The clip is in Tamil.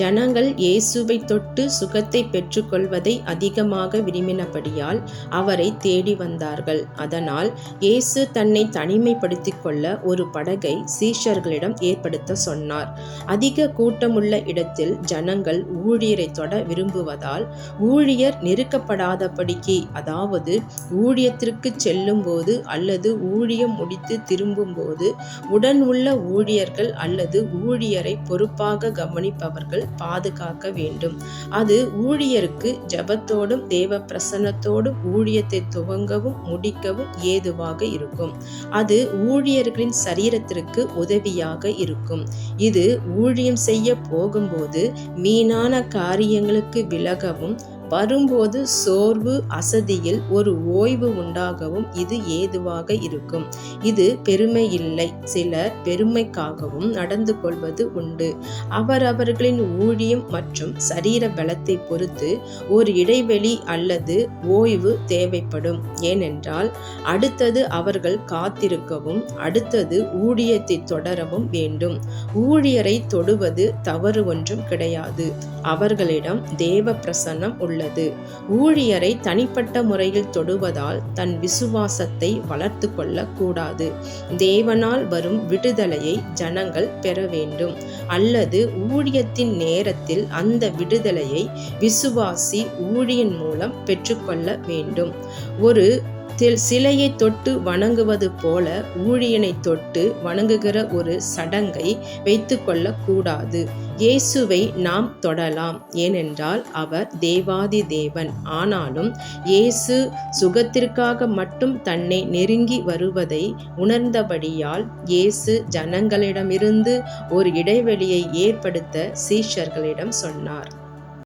ஜனங்கள் இயேசுவை தொட்டு சுகத்தை பெற்றுக்கொள்வதை அதிகமாக விரும்பினபடியால் அவரை தேடி வந்தார்கள். அதனால் இயேசு தன்னை தனிமைப்படுத்திக் கொள்ள ஒரு படகை சீஷர்களிடம் ஏற்படுத்த சொன்னார். அதிக கூட்டமுள்ள இடத்தில் ஜனங்கள் ஊழியரை தொட விரும்புவதால் ஊழியர் நெருக்கப்படாதபடிக்கு அதாவது ஊழியத்திற்கு செல்லும்போது அல்லது ஊழியம் முடித்து திரும்பும்போது உடன் உள்ள ஊழியர்கள் அல்லது ஊழியரை பொறுப்பாக கவனிப்பவர்கள் பாதுகாக்க வேண்டும். அது ஊழியருக்கு ஜபத்தோடும் தேவ பிரசன்னத்தோடும் ஊழியத்தை துவங்கவும் முடிக்கவும் ஏதுவாக இருக்கும். அது ஊழியர்களின் சரீரத்திற்கு உதவியாக இருக்கும். இது ஊழியம் செய்ய போகும்போது மீனான காரியங்களுக்கு விலகவும் வரும்போது சோர்வு அசதியில் ஒரு ஓய்வு உண்டாகவும் இது ஏதுவாக இருக்கும். இது பெருமை இல்லை சிலர் பெருமைக்காகவும் நடந்து கொள்வது உண்டு. அவரவர்களின் ஊழியம் மற்றும் சரீர பலத்தை பொறுத்து ஒரு இடைவெளி அல்லது ஓய்வு தேவைப்படும். ஏனென்றால் அடுத்தது அவர்கள் காத்திருக்கவும் அடுத்தது ஊழியத்தை தொடரவும் வேண்டும். ஊழியரை தொடுவது தவறு ஒன்றும் கிடையாது. அவர்களிடம் தேவ பிரசன்னம் உள்ளது ஊழியரை தனிப்பட்ட முறையில் தொடுவதால் தன் விசுவாசத்தை வளர்த்து கொள்ளக்கூடாது. தேவனால் வரும் விடுதலையை ஜனங்கள் பெற வேண்டும். அல்லது ஊழியத்தின் நேரத்தில் அந்த விடுதலையை விசுவாசி ஊழியன் மூலம் பெற்றுக்கொள்ள வேண்டும். ஒரு தில் சிலையை தொட்டு வணங்குவது போல ஊழியனை தொட்டு வணங்குகிற ஒரு சடங்கை வைத்து கொள்ளக்கூடாது இயேசுவை நாம் தொடலாம். ஏனென்றால் அவர் தேவாதி தேவன் ஆனாலும் இயேசு சுகத்திற்காக மட்டும் தன்னை நெருங்கி வருவதை உணர்ந்தபடியால் இயேசு ஜனங்களிடமிருந்து ஒரு இடைவெளியை ஏற்படுத்த சீஷர்களிடம் சொன்னார்.